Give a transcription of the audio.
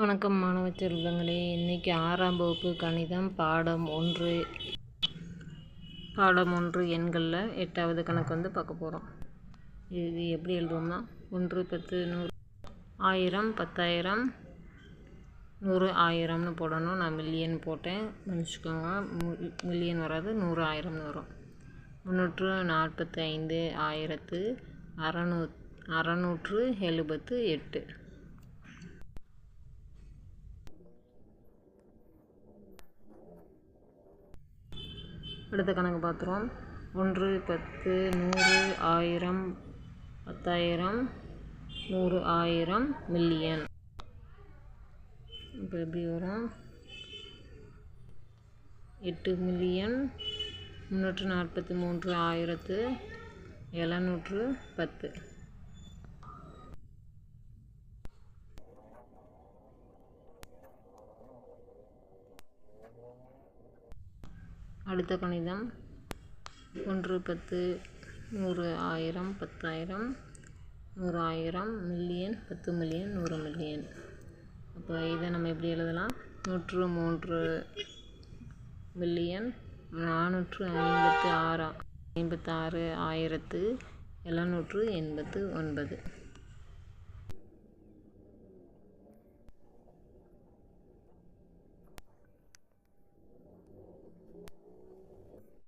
வணக்கம் மாணவ செல்வங்களே. இன்றைக்கி ஆறாம் வகுப்பு கணிதம் பாடம் ஒன்று. பாடம் ஒன்று எண்களில் எட்டாவது கணக்கு வந்து பார்க்க போகிறோம் இது எப்படி எழுதுவோம்னா ஒன்று பத்து நூறு ஆயிரம் பத்தாயிரம் நூறு ஆயிரம்னு போடணும். நான் மில்லியன் போட்டேன். மன்னிச்சுக்கோங்க மில்லியன் வராது நூறு ஆயிரம்னு வரும். முந்நூற்று நாற்பத்தைந்து ஆயிரத்து அறநூ அறநூற்று எழுபத்து எட்டு. அடுத்த கணக்கு பார்த்துருவோம். ஒன்று பத்து நூறு ஆயிரம் பத்தாயிரம் நூறு ஆயிரம் மில்லியன். இப்போ எப்படி வரும்? எட்டு மில்லியன் முந்நூற்று நாற்பத்தி மூன்று ஆயிரத்து எழுநூற்று பத்து. அடுத்த கணிதம். ஒன்று பத்து நூறு ஆயிரம் பத்தாயிரம் நூறு ஆயிரம் மில்லியன் பத்து மில்லியன் நூறு மில்லியன் அப்போ இதை நம்ம எப்படி எழுதலாம்? நூற்று மூன்று மில்லியன் நானூற்று ஐம்பத்து ஆறா? ஐம்பத்தாறு ஆயிரத்து எழுநூற்று எண்பத்து ஒன்பது.